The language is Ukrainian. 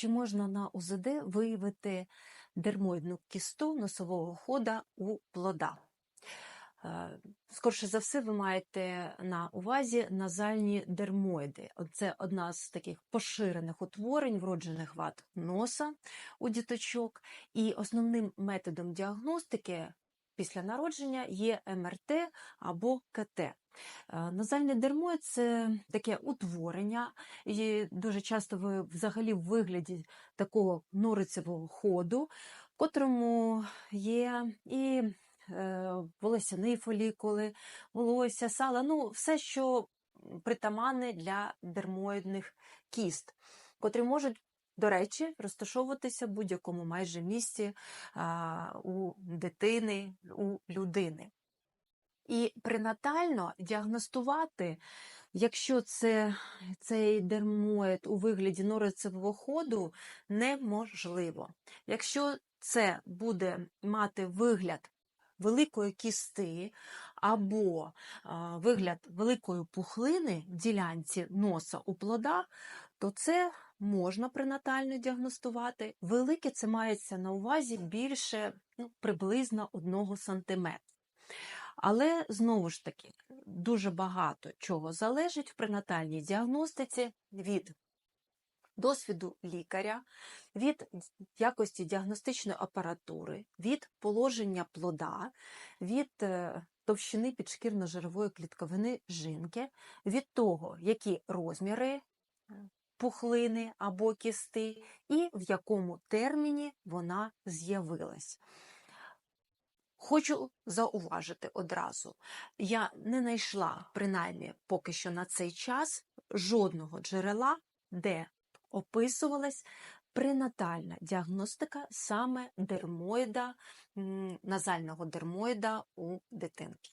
Чи можна на УЗД виявити дермоїдну кісту носового хода у плода? Е, Скорше за все, ви маєте на увазі назальні дермоїди. Це одна з таких поширених утворень вроджених вад носа у діточок. І основним методом діагностики після народження є МРТ або КТ. Е, Назальний дермоїд – це таке утворення, і дуже часто ви взагалі в вигляді такого норицевого ходу, в котрому є і е, волосяні фолікули, волосся, сала, ну все, що притаманне для дермоїдних кіст, котрі можуть, до речі, розташовуватися в будь-якому майже місці а, у дитини, у людини. І пренатально діагностувати, якщо це цей дермоїд у вигляді норицевого ходу, неможливо. Якщо це буде мати вигляд великої кісти або а, вигляд великої пухлини в ділянці носа у плодах, то це можна пренатально діагностувати. Велике це мається на увазі більше ну, приблизно 1 см. Але знову ж таки, дуже багато чого залежить в пренатальній діагностиці від досвіду лікаря, від якості діагностичної апаратури, від положення плода, від е, товщини підшкірно-жирової клітковини жінки, від того, які розміри е, пухлини або кісти, і в якому терміні вона з'явилась. Хочу зауважити одразу, я не знайшла, принаймні поки що на цей час, жодного джерела, де описувалась пренатальна діагностика саме дермоїда, назального дермоїда у дитинки.